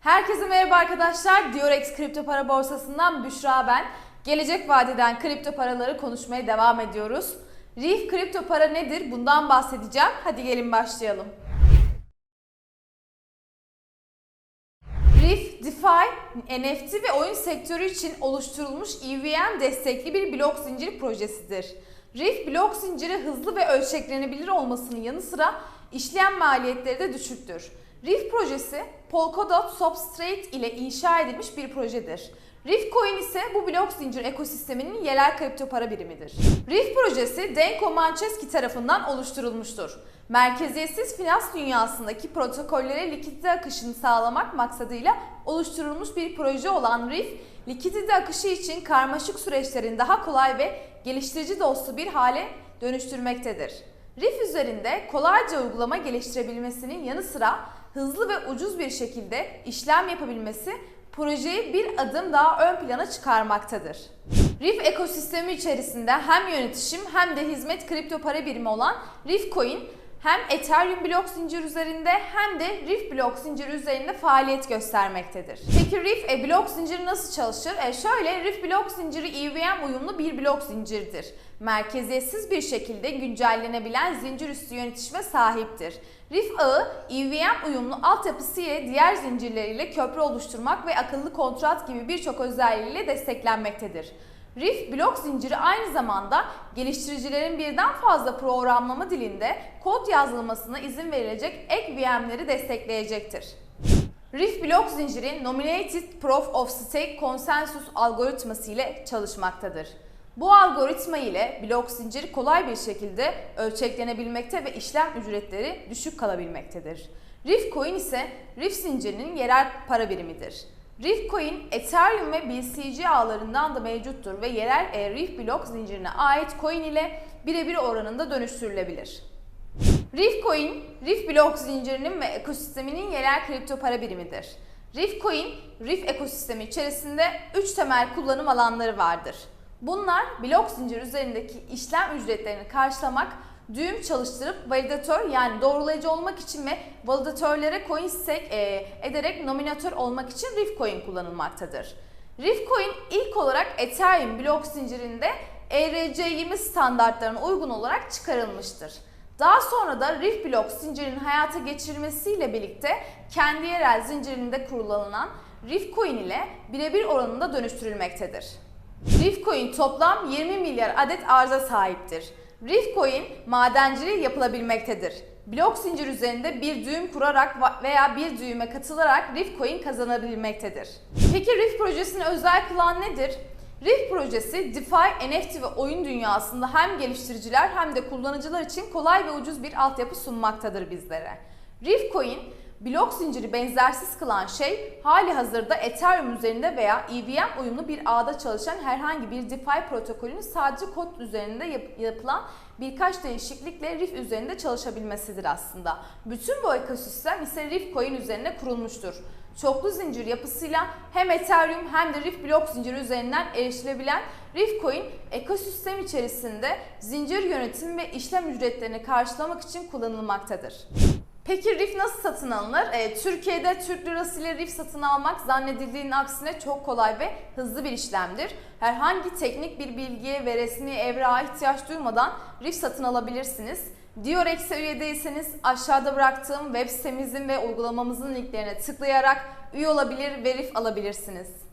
Herkese merhaba arkadaşlar. Diorex Kripto Para Borsası'ndan Büşra ben. Gelecek vadeden kripto paraları konuşmaya devam ediyoruz. Reef kripto para nedir? Bundan bahsedeceğim. Hadi gelin başlayalım. Reef, DeFi, NFT ve oyun sektörü için oluşturulmuş EVM destekli bir blok zinciri projesidir. Reef blok zinciri hızlı ve ölçeklenebilir olmasının yanı sıra işlem maliyetleri de düşüktür. Reef projesi Polkadot Substrate ile inşa edilmiş bir projedir. Reef Coin ise bu blok zincir ekosisteminin yerel kripto para birimidir. Reef projesi Denko Mancheski tarafından oluşturulmuştur. Merkeziyetsiz finans dünyasındaki protokollere likidite akışını sağlamak maksadıyla oluşturulmuş bir proje olan Reef, likidite akışı için karmaşık süreçlerin daha kolay ve geliştirici dostu bir hale dönüştürmektedir. Reef üzerinde kolayca uygulama geliştirebilmesinin yanı sıra hızlı ve ucuz bir şekilde işlem yapabilmesi projeyi bir adım daha ön plana çıkarmaktadır. Reef ekosistemi içerisinde hem yönetişim hem de hizmet kripto para birimi olan Reef Coin hem Ethereum blok zinciri üzerinde hem de Reef blok zinciri üzerinde faaliyet göstermektedir. Peki Reef e, blok zinciri nasıl çalışır? E, şöyle Reef blok zinciri EVM uyumlu bir blok zincirdir. Merkeziyetsiz bir şekilde güncellenebilen zincir üstü yönetişime sahiptir. Reef ağı EVM uyumlu altyapısı ile diğer zincirleriyle köprü oluşturmak ve akıllı kontrat gibi birçok özelliğiyle desteklenmektedir. Reef blok zinciri aynı zamanda geliştiricilerin birden fazla programlama dilinde kod yazılmasına izin verilecek ek VM'leri destekleyecektir. Reef blok zinciri Nominated Proof of Stake konsensus algoritması ile çalışmaktadır. Bu algoritma ile blok zinciri kolay bir şekilde ölçeklenebilmekte ve işlem ücretleri düşük kalabilmektedir. Reef Coin ise Reef zincirinin yerel para birimidir. Reef Coin, Ethereum ve BCG ağlarından da mevcuttur ve yerel e, Reef blok zincirine ait coin ile birebir oranında dönüştürülebilir. Reef Coin, Reef blok zincirinin ve ekosisteminin yerel kripto para birimidir. Reef Coin, Reef ekosistemi içerisinde 3 temel kullanım alanları vardır. Bunlar blok zincir üzerindeki işlem ücretlerini karşılamak, düğüm çalıştırıp validatör yani doğrulayıcı olmak için ve validatörlere coin e, ederek nominatör olmak için Reef Coin kullanılmaktadır. Reef Coin ilk olarak Ethereum blok zincirinde ERC20 standartlarına uygun olarak çıkarılmıştır. Daha sonra da Reef blok zincirinin hayata geçirilmesiyle birlikte kendi yerel zincirinde kullanılan Reef Coin ile birebir oranında dönüştürülmektedir. Reef Coin toplam 20 milyar adet arıza sahiptir. Reef Coin madenciliği yapılabilmektedir. Blok zincir üzerinde bir düğüm kurarak veya bir düğüme katılarak Reef Coin kazanabilmektedir. Peki Reef projesini özel kılan nedir? Reef projesi DeFi, NFT ve oyun dünyasında hem geliştiriciler hem de kullanıcılar için kolay ve ucuz bir altyapı sunmaktadır bizlere. Reef Coin, blok zinciri benzersiz kılan şey hali hazırda Ethereum üzerinde veya EVM uyumlu bir ağda çalışan herhangi bir DeFi protokolünün sadece kod üzerinde yap- yapılan birkaç değişiklikle Reef üzerinde çalışabilmesidir aslında. Bütün bu ekosistem ise Reef Coin üzerine kurulmuştur. Çoklu zincir yapısıyla hem Ethereum hem de Reef blok zinciri üzerinden erişilebilen Reef Coin ekosistem içerisinde zincir yönetimi ve işlem ücretlerini karşılamak için kullanılmaktadır. Peki RIF nasıl satın alınır? Ee, Türkiye'de Türk lirası ile RIF satın almak zannedildiğinin aksine çok kolay ve hızlı bir işlemdir. Herhangi teknik bir bilgiye ve resmi evrağa ihtiyaç duymadan RIF satın alabilirsiniz. Diorex'e üye değilseniz aşağıda bıraktığım web sitemizin ve uygulamamızın linklerine tıklayarak üye olabilir ve RIF alabilirsiniz.